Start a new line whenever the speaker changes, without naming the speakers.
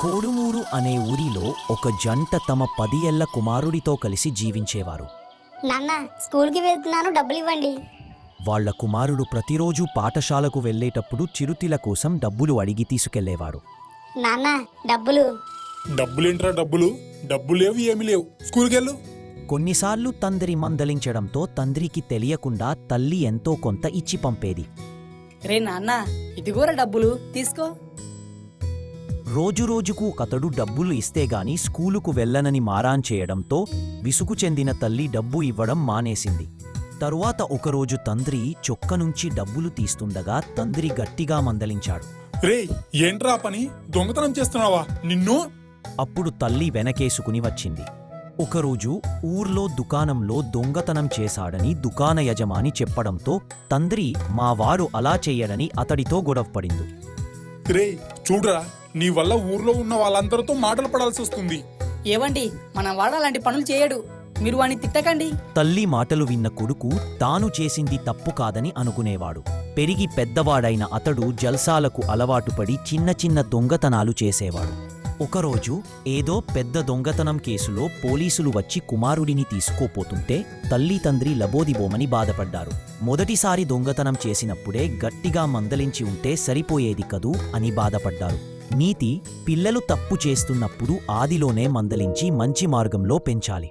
కోడుమూరు అనే ఊరిలో ఒక జంట తమ పది ఏళ్ళ కుమారుడితో కలిసి జీవించేవారు.
నాన్న స్కూల్కి వెళ్తున్నాను డబ్బులు ఇవ్వండి.
వాళ్ళ కుమారుడు ప్రతిరోజు పాఠశాలకు వెళ్ళేటప్పుడు చిరుతిల కోసం డబ్బులు అడిగి తీసుకెళ్ళేవాడు
నాన్న డబ్బులు.
డబ్బులేంట్రా డబ్బులు? డబ్బులు లేవు ఏమీ లేవు. స్కూల్కి వెళ్ళు
కొన్నిసార్లు తండ్రి మందలించడంతో తండ్రికి తెలియకుండా తల్లి ఎంతో కొంత ఇచ్చి పంపేది.
రే నాన్న ఇదిగోరా డబ్బులు తీసుకో.
రోజురోజుకు కతడు డబ్బులు ఇస్తే గాని స్కూలుకు వెళ్ళనని మారాన్ చేయడంతో విసుగు చెందిన తల్లి డబ్బు ఇవ్వడం మానేసింది. తరువాత ఒకరోజు తండ్రి చొక్క నుంచి డబ్బులు తీస్తుండగా తండ్రి గట్టిగా మందలించాడు.
రే ఏంట్రా పని? దొంగతనం చేస్తున్నావా? నిన్ను?
అప్పుడు తల్లి వెనకేసుకుని వచ్చింది. ఒకరోజు ఊర్లో దుకాణంలో దొంగతనం చేశాడని దుకాణ యజమాని చెప్పడంతో తండ్రి మా వారు అలా చెయ్యడని అతడితో గొడవపడింది
రే చూడరా నీ వల్ల ఊర్లో ఉన్న వాళ్ళందరితో మాటలు పడాల్సి వస్తుంది.
ఏవండి మన వాడు అలాంటి పనులు చేయడు. మీరు వాడిని తిట్టకండి.
తల్లి మాటలు విన్న కొడుకు తాను చేసింది తప్పు కాదని అనుకునేవాడు. పెరిగి పెద్దవాడైన అతడు జల్సాలకు అలవాటుపడి చిన్న చిన్న దొంగతనాలు చేసేవాడు. ఒకరోజు ఏదో పెద్ద దొంగతనం కేసులో పోలీసులు వచ్చి కుమారుడిని తీసుకోపోతుంటే తల్లి తండ్రి లబోదిబోమని బాధపడ్డారు. మొదటిసారి దొంగతనం చేసినప్పుడే గట్టిగా మందలించి ఉంటే సరిపోయేది కదూ అని బాధపడ్డారు. నీతి పిల్లలు తప్పు చేస్తున్నప్పుడు ఆదిలోనే మందలించి మంచి మార్గంలో పెంచాలి.